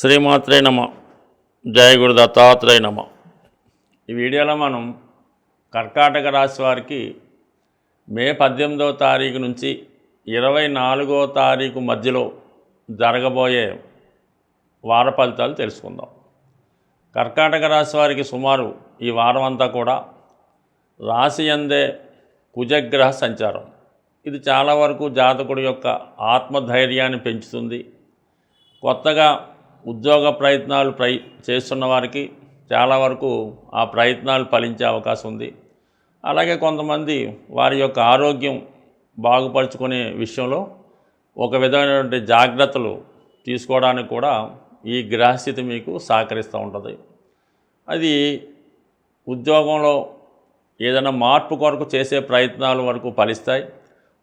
శ్రీమాత్రే నమ. జయ గురు దత్తాత్రేయ నమ. ఈ వీడియోలో మనం కర్కాటక రాశి వారికి మే పద్దెనిమిదవ తారీఖు నుంచి ఇరవై నాలుగో తారీఖు మధ్యలో జరగబోయే వార ఫలితాలు తెలుసుకుందాం. కర్కాటక రాశి వారికి సుమారు ఈ వారం అంతా కూడా రాశి అందే కుజగ్రహ సంచారం. ఇది చాలా వరకు జాతకుడి యొక్క ఆత్మధైర్యాన్ని పెంచుతుంది. కొత్తగా ఉద్యోగ ప్రయత్నాలు ప్రై చేస్తున్న వారికి చాలా వరకు ఆ ప్రయత్నాలు ఫలించే అవకాశం ఉంది. అలాగే కొంతమంది వారి యొక్క ఆరోగ్యం బాగుపరుచుకునే విషయంలో ఒక విధమైనటువంటి జాగ్రత్తలు తీసుకోవడానికి కూడా ఈ గ్రహస్థితి మీకు సహకరిస్తూ ఉంటుంది. అది ఉద్యోగంలో ఏదైనా మార్పు కొరకు చేసే ప్రయత్నాల వరకు ఫలిస్తాయి.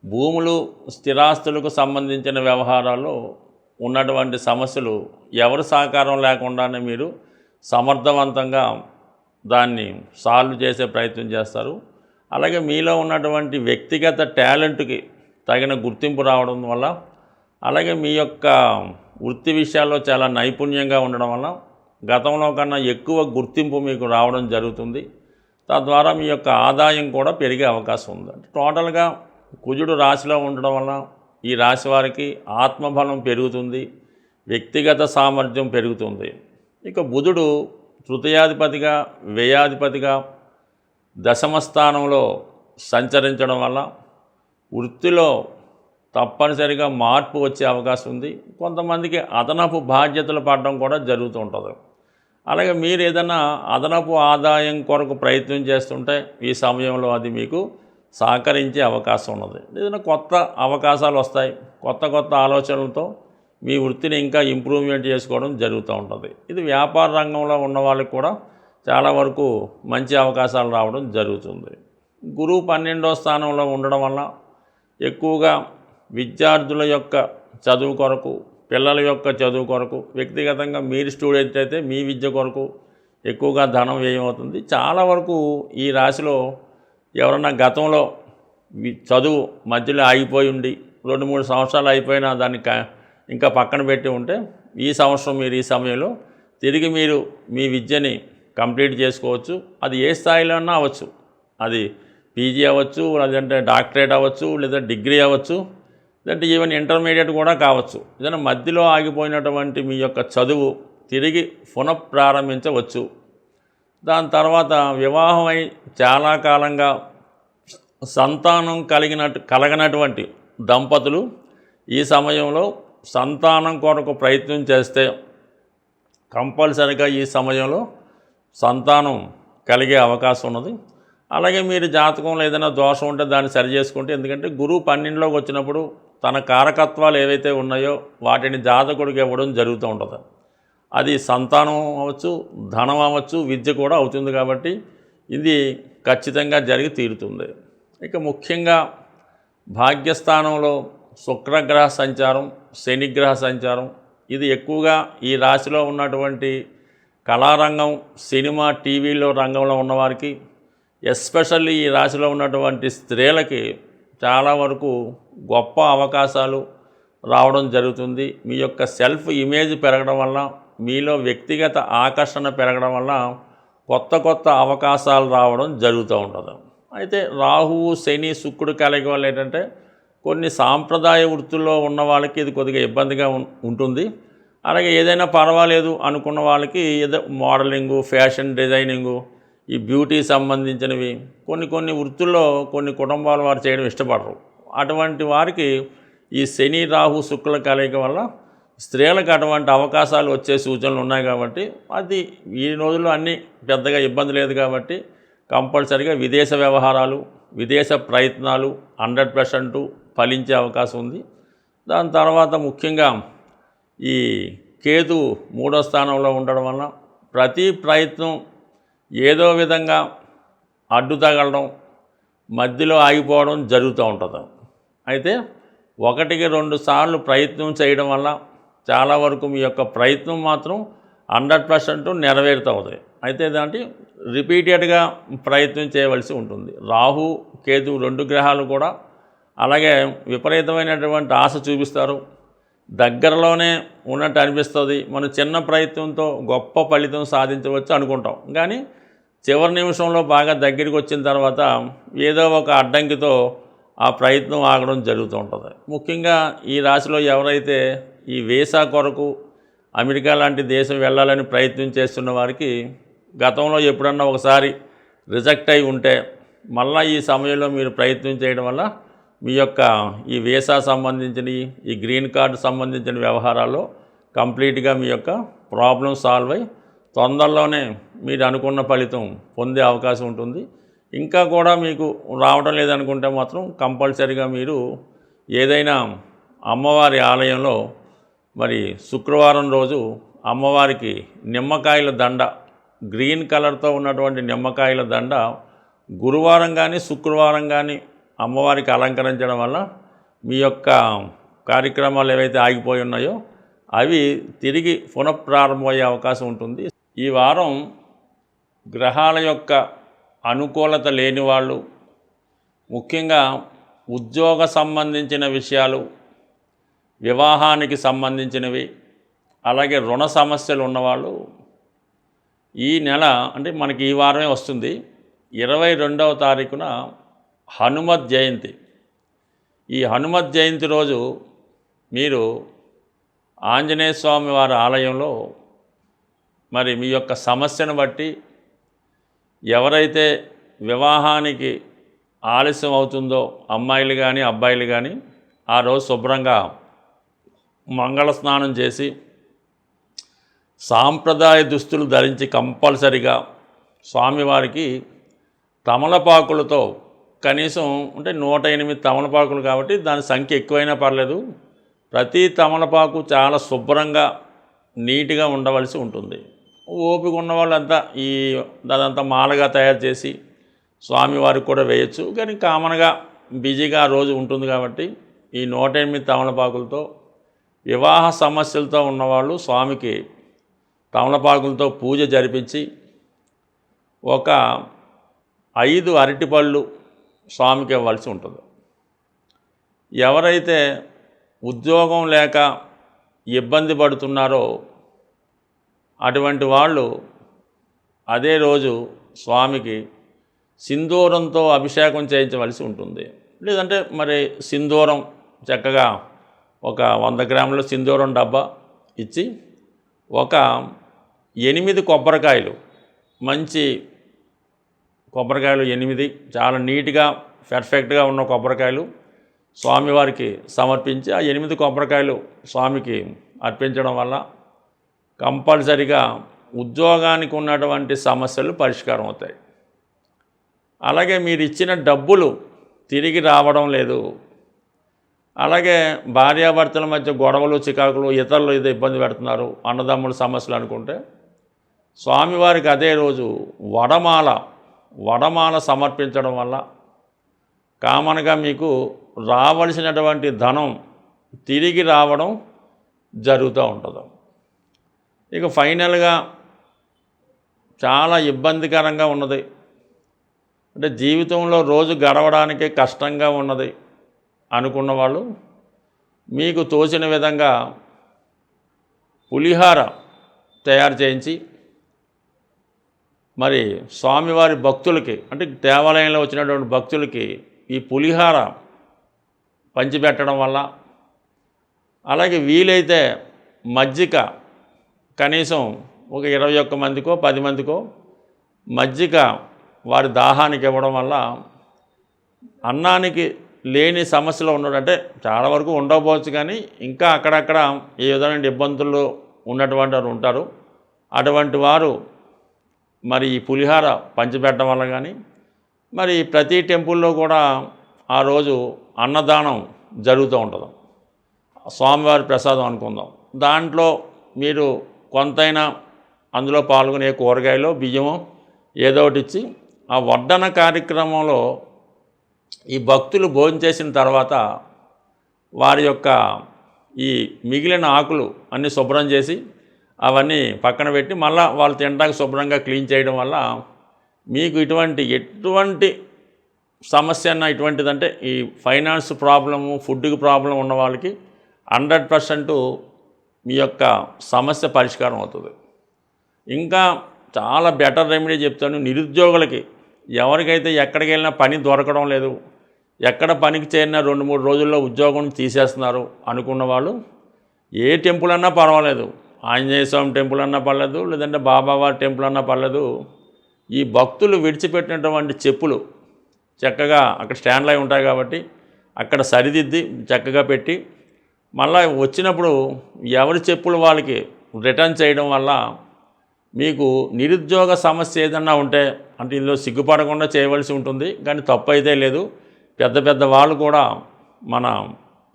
భూములు స్థిరాస్తులకు సంబంధించిన వ్యవహారాల్లో ఉన్నటువంటి సమస్యలు ఎవరి సహకారం లేకుండానే మీరు సమర్థవంతంగా దాన్ని సాల్వ్ చేసే ప్రయత్నం చేస్తారు. అలాగే మీలో ఉన్నటువంటి వ్యక్తిగత టాలెంట్కి తగిన గుర్తింపు రావడం వల్ల అలాగే మీ యొక్క వృత్తి విషయాల్లో చాలా నైపుణ్యంగా ఉండడం వల్ల గతంలో కన్నా ఎక్కువ గుర్తింపు మీకు రావడం జరుగుతుంది. తద్వారా మీ యొక్క ఆదాయం కూడా పెరిగే అవకాశం ఉంది. అంటే టోటల్గా కుజుడు రాశిలో ఉండడం వల్ల ఈ రాశి వారికి ఆత్మబలం పెరుగుతుంది వ్యక్తిగత సామర్థ్యం పెరుగుతుంది. ఇక బుధుడు తృతయాధిపతిగా వ్యయాధిపతిగా దశమ స్థానంలో సంచరించడం వల్ల వృత్తిలో తప్పనిసరిగా మార్పు వచ్చే అవకాశం ఉంది. కొంతమందికి అదనపు బాధ్యతలు పడడం కూడా జరుగుతూ ఉంటుంది. అలాగే మీరు ఏదైనా అదనపు ఆదాయం కొరకు ప్రయత్నం చేస్తుంటే ఈ సమయంలో అది మీకు సహకరించే అవకాశం ఉన్నది. ఏదైనా కొత్త అవకాశాలు వస్తాయి. కొత్త కొత్త ఆలోచనలతో మీ వృత్తిని ఇంకా ఇంప్రూవ్మెంట్ చేసుకోవడం జరుగుతూ ఉంటుంది. ఇది వ్యాపార రంగంలో ఉన్న వాళ్ళకి కూడా చాలా వరకు మంచి అవకాశాలు రావడం జరుగుతుంది. గురువు పన్నెండో స్థానంలో ఉండడం వల్ల ఎక్కువగా విద్యార్థుల యొక్క చదువు కొరకు పిల్లల యొక్క చదువు కొరకు వ్యక్తిగతంగా మీరు స్టూడెంట్ అయితే మీ విద్య కొరకు ఎక్కువగా ధనం వ్యయం అవుతుంది. చాలా వరకు ఈ రాశిలో ఎవరన్నా గతంలో చదువు మధ్యలో ఆగిపోయి ఉండి రెండు మూడు సంవత్సరాలు అయిపోయినా దాన్ని క- ఇంకా పక్కన పెట్టి ఉంటే ఈ సంవత్సరం మీరు ఈ సమయంలో తిరిగి మీరు మీ విద్యని కంప్లీట్ చేసుకోవచ్చు. అది ఏ స్థాయిలో అన్నా అవ్వచ్చు. అది పీజీ అవ్వచ్చు లేదంటే డాక్టరేట్ అవ్వచ్చు లేదా డిగ్రీ అవ్వచ్చు లేదంటే ఈవెన్ ఇంటర్మీడియట్ కూడా కావచ్చు. ఏదైనా మధ్యలో ఆగిపోయినటువంటి మీ యొక్క చదువు తిరిగి పునఃప్రారంభించవచ్చు. దాని తర్వాత వివాహమై చాలా కాలంగా సంతానం కలిగినట్టు కలగనటువంటి దంపతులు ఈ సమయంలో సంతానం కొరకు ప్రయత్నం చేస్తే కంపల్సరిగా ఈ సమయంలో సంతానం కలిగే అవకాశం ఉన్నది. అలాగే మీరు జాతకంలో ఏదైనా దోషం ఉంటే దాన్ని సరి చేసుకుంటే ఎందుకంటే గురువు పన్నెండులోకి వచ్చినప్పుడు తన కారకత్వాలు ఏవైతే ఉన్నాయో వాటిని జాతకుడికి ఇవ్వడం జరుగుతూ ఉంటుంది. అది సంతానం అవ్వచ్చు ధనం అవ్వచ్చు విద్య కూడా అవుతుంది కాబట్టి ఇది ఖచ్చితంగా జరిగి తీరుతుంది. ఇక ముఖ్యంగా భాగ్యస్థానంలో శుక్రగ్రహ సంచారం శనిగ్రహ సంచారం ఇది ఎక్కువగా ఈ రాశిలో ఉన్నటువంటి కళారంగం సినిమా టీవీలో రంగంలో ఉన్నవారికి ఎస్పెషల్లీ ఈ రాశిలో ఉన్నటువంటి స్త్రీలకి చాలా వరకు గొప్ప అవకాశాలు రావడం జరుగుతుంది. మీ యొక్క సెల్ఫ్ ఇమేజ్ పెరగడం వల్ల మీలో వ్యక్తిగత ఆకర్షణ పెరగడం వల్ల కొత్త కొత్త అవకాశాలు రావడం జరుగుతూ ఉంటుంది. అయితే రాహువు శని శుక్రుడు కలిగి వల్ల ఏంటంటే కొన్ని సాంప్రదాయ వృత్తుల్లో ఉన్న వాళ్ళకి ఇది కొద్దిగా ఇబ్బందిగా ఉం- ఉంటుంది. అలాగే ఏదైనా పర్వాలేదు అనుకున్న వాళ్ళకి ఏదో మోడలింగు ఫ్యాషన్ డిజైనింగు ఈ బ్యూటీ సంబంధించినవి కొన్ని కొన్ని వృత్తుల్లో కొన్ని కుటుంబాల వారు చేయడం ఇష్టపడరు. అటువంటి వారికి ఈ శని రాహు శుక్ల కలయిక వల్ల స్త్రీలకు అటువంటి అవకాశాలు వచ్చే సూచనలు ఉన్నాయి కాబట్టి అది ఈ రోజుల్లో అన్నీ పెద్దగా ఇబ్బంది లేదు కాబట్టి కంపల్సరిగా విదేశ వ్యవహారాలు విదేశ ప్రయత్నాలు హండ్రెడ్ పర్సెంట్ ఫలించే అవకాశం ఉంది. దాని తర్వాత ముఖ్యంగా ఈ కేతు మూడో స్థానంలో ఉండడం వలన ప్రతి ప్రయత్నం ఏదో విధంగా అడ్డు తగలడం మధ్యలో ఆగిపోవడం జరుగుతూ ఉంటుంది. అయితే ఒకటికి రెండు సార్లు ప్రయత్నం చేయడం వల్ల చాలా వరకు మీ యొక్క ప్రయత్నం మాత్రం హండ్రెడ్ పర్సెంట్ నెరవేరుతుంది అయితే దాంట్లో రిపీటెడ్గా ప్రయత్నం చేయవలసి ఉంటుంది. రాహు కేతు రెండు గ్రహాలు కూడా అలాగే విపరీతమైనటువంటి ఆశ చూపిస్తారు. దగ్గరలోనే ఉన్నట్టు అనిపిస్తుంది. మనం చిన్న ప్రయత్నంతో గొప్ప ఫలితం సాధించవచ్చు అనుకుంటాం. కానీ చివరి నిమిషంలో బాగా దగ్గరికి వచ్చిన తర్వాత ఏదో ఒక అడ్డంకితో ఆ ప్రయత్నం ఆగడం జరుగుతూ ఉంటుంది. ముఖ్యంగా ఈ రాశిలో ఎవరైతే ఈ వీసా కొరకు అమెరికా లాంటి దేశం వెళ్ళాలని ప్రయత్నం చేస్తున్న వారికి గతంలో ఎప్పుడన్నా ఒకసారి రిజెక్ట్ అయి ఉంటే మళ్ళీ ఈ సమయంలో మీరు ప్రయత్నం చేయడం వల్ల మీ యొక్క ఈ వీసా సంబంధించిన ఈ గ్రీన్ కార్డు సంబంధించిన వ్యవహారాల్లో కంప్లీట్గా మీ యొక్క ప్రాబ్లం సాల్వ్ అయి తొందరలోనే మీరు అనుకున్న ఫలితం పొందే అవకాశం ఉంటుంది. ఇంకా కూడా మీకు రావడం లేదనుకుంటే మాత్రం కంపల్సరీగా మీరు ఏదైనా అమ్మవారి ఆలయంలో మరి శుక్రవారం రోజు అమ్మవారికి నిమ్మకాయల దండ గ్రీన్ కలర్తో ఉన్నటువంటి నిమ్మకాయల దండ గురువారం కానీ శుక్రవారం కానీ అమ్మవారికి అలంకరించడం వల్ల మీ యొక్క కార్యక్రమాలు ఏవైతే ఆగిపోయి ఉన్నాయో అవి తిరిగి పునఃప్రారంభమయ్యే అవకాశం ఉంటుంది. ఈ వారం గ్రహాల యొక్క అనుకూలత లేని వాళ్ళు ముఖ్యంగా ఉద్యోగ సంబంధించిన విషయాలు వివాహానికి సంబంధించినవి అలాగే రుణ సమస్యలు ఉన్నవాళ్ళు ఈ నెల అంటే మనకి ఈ వారమే వస్తుంది ఇరవై రెండవ తారీఖున హనుమత్ జయంతి. ఈ హనుమత్ జయంతి రోజు మీరు ఆంజనేయ స్వామి వారి ఆలయంలో మరి మీ యొక్క సమస్యను బట్టి ఎవరైతే వివాహానికి ఆలస్యం అవుతుందో అమ్మాయిలు కానీ అబ్బాయిలు కానీ ఆ రోజు శుభ్రంగా మంగళ స్నానం చేసి సాంప్రదాయ దుస్తులు ధరించి కంపల్సరిగా స్వామివారికి తమలపాకులతో కనీసం అంటే నూట ఎనిమిది తమలపాకులు కాబట్టి దాని సంఖ్య ఎక్కువైనా పర్లేదు. ప్రతి తమలపాకు చాలా శుభ్రంగా నీట్గా ఉండవలసి ఉంటుంది. ఓపిక ఉన్న వాళ్ళంతా ఈ అదంతా మాలగా తయారు చేసి స్వామివారికి కూడా వేయచ్చు. కానీ కామన్గా బిజీగా ఆ రోజు ఉంటుంది కాబట్టి ఈ నూట ఎనిమిది తమలపాకులతో వివాహ సమస్యలతో ఉన్నవాళ్ళు స్వామికి తమలపాకులతో పూజ జరిపించి ఒక ఐదు అరటిపళ్ళు స్వామికి ఇవ్వాల్సి ఉంటుంది. ఎవరైతే ఉద్యోగం లేక ఇబ్బంది పడుతున్నారో అటువంటి వాళ్ళు అదే రోజు స్వామికి సింధూరంతో అభిషేకం చేయించవలసి ఉంటుంది. లేదంటే మరి సింధూరం చక్కగా ఒక వంద గ్రాముల సింధూరం డబ్బా ఇచ్చి ఒక ఎనిమిది కొబ్బరికాయలు మంచి కొబ్బరికాయలు ఎనిమిది చాలా నీట్గా పెర్ఫెక్ట్గా ఉన్న కొబ్బరికాయలు స్వామివారికి సమర్పించి ఆ ఎనిమిది కొబ్బరికాయలు స్వామికి అర్పించడం వల్ల కంపల్సరిగా ఉద్యోగానికి ఉన్నటువంటి సమస్యలు పరిష్కారం అవుతాయి. అలాగే మీరు ఇచ్చిన డబ్బులు తిరిగి రావడం లేదు. అలాగే భార్యాభర్తల మధ్య గొడవలు చికాకులు ఇతరులు ఏదో ఇబ్బంది పెడుతున్నారు అన్నదమ్ముల సమస్యలు అనుకుంటే స్వామివారికి అదే రోజు వడమాల వడమాల సమర్పించడం వల్ల కామన్గా మీకు రావలసినటువంటి ధనం తిరిగి రావడం జరుగుతూ ఉంటుంది. ఇక ఫైనల్గా చాలా ఇబ్బందికరంగా ఉన్నది. అంటే జీవితంలో రోజు గడవడానికే కష్టంగా ఉన్నది. అనుకున్న వాళ్ళు మీకు తోచిన విధంగా పులిహార తయారు చేయించి మరి స్వామివారి భక్తులకి అంటే దేవాలయంలో వచ్చినటువంటి భక్తులకి ఈ పులిహార పంచిపెట్టడం వల్ల అలాగే వీలైతే మజ్జిగ కనీసం ఒక ఇరవై ఒక్క మందికో పది మందికో మజ్జిగ వారి దాహానికి ఇవ్వడం వల్ల అన్నానికి లేని సమస్యలు ఉన్నాడు. అంటే చాలా వరకు ఉండకపోవచ్చు కానీ ఇంకా అక్కడక్కడ ఏ విధమైన ఇబ్బందులు ఉన్నటువంటి వారు ఉంటారు. అటువంటి వారు మరి ఈ పులిహార పంచిపెట్టడం వల్ల కానీ మరి ప్రతి టెంపుల్లో కూడా ఆ రోజు అన్నదానం జరుగుతూ ఉంటుంది. స్వామివారి ప్రసాదం అనుకుందాం. దాంట్లో మీరు కొంతైనా అందులో పాల్గొనే కూరగాయలు బియ్యము ఏదో ఒకటి ఇచ్చి ఆ వడ్డన కార్యక్రమంలో ఈ భక్తులు భోజనం చేసిన తర్వాత వారి యొక్క ఈ మిగిలిన ఆకులు అన్నీ శుభ్రం చేసి అవన్నీ పక్కన పెట్టి మళ్ళీ వాళ్ళు తినడానికి శుభ్రంగా క్లీన్ చేయడం వల్ల మీకు ఇటువంటి ఎటువంటి సమస్య అన్న ఇటువంటిదంటే ఈ ఫైనాన్స్ ప్రాబ్లము ఫుడ్కి ప్రాబ్లం ఉన్న వాళ్ళకి హండ్రెడ్ పర్సెంట్ మీ యొక్క సమస్య పరిష్కారం అవుతుంది. ఇంకా చాలా బెటర్ రెమెడీ చెప్తాను నిరుద్యోగులకి. ఎవరికైతే ఎక్కడికి వెళ్ళినా పని దొరకడం లేదు ఎక్కడ పనికి చేరినా రెండు మూడు రోజుల్లో ఉద్యోగం తీసేస్తున్నారు అనుకున్న వాళ్ళు ఏ టెంపుల్ అన్నా పర్వాలేదు. ఆంజనేయ స్వామి టెంపుల్ అన్నా పర్లేదు లేదంటే బాబావారి టెంపుల్ అన్నా పర్లేదు. ఈ భక్తులు విడిచిపెట్టినటువంటి చెప్పులు చక్కగా అక్కడ స్టాండ్లు అయి ఉంటాయి కాబట్టి అక్కడ సరిదిద్ది చక్కగా పెట్టి మళ్ళీ వచ్చినప్పుడు ఎవరి చెప్పులు వాళ్ళకి రిటర్న్ చేయడం వల్ల మీకు నిరుద్యోగ సమస్య ఏదన్నా ఉంటే అంటే ఇందులో సిగ్గుపడకుండా చేయవలసి ఉంటుంది కానీ తప్పు అయితే లేదు. పెద్ద పెద్ద వాళ్ళు కూడా మన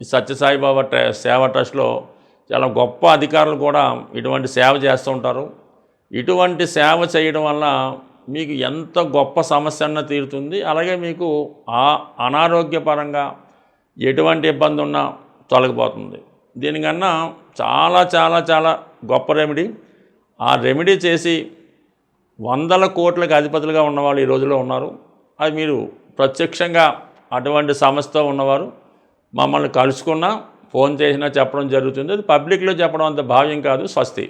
సత్యసాయిబాబా ట్ర సేవ ట్రస్ట్లో చాలా గొప్ప అధికారులు కూడా ఇటువంటి సేవ చేస్తూ ఉంటారు. ఇటువంటి సేవ చేయడం వల్ల మీకు ఎంత గొప్ప సమస్య అన్న తీరుతుంది. అలాగే మీకు ఆ అనారోగ్యపరంగా ఎటువంటి ఇబ్బంది ఉన్నా తొలగిపోతుంది. దీనికన్నా చాలా చాలా చాలా గొప్ప రెమెడీ. ఆ రెమెడీ చేసి వందల కోట్లకు అధిపతులుగా ఉన్నవాళ్ళు ఈ రోజుల్లో ఉన్నారు. అది మీరు ప్రత్యక్షంగా అటువంటి సమస్యతో ఉన్నవారు మమ్మల్ని కలుసుకున్నా ఫోన్ చేసినా చెప్పడం జరుగుతుంది. అది పబ్లిక్లో చెప్పడం అంత భావ్యం కాదు స్వస్తి.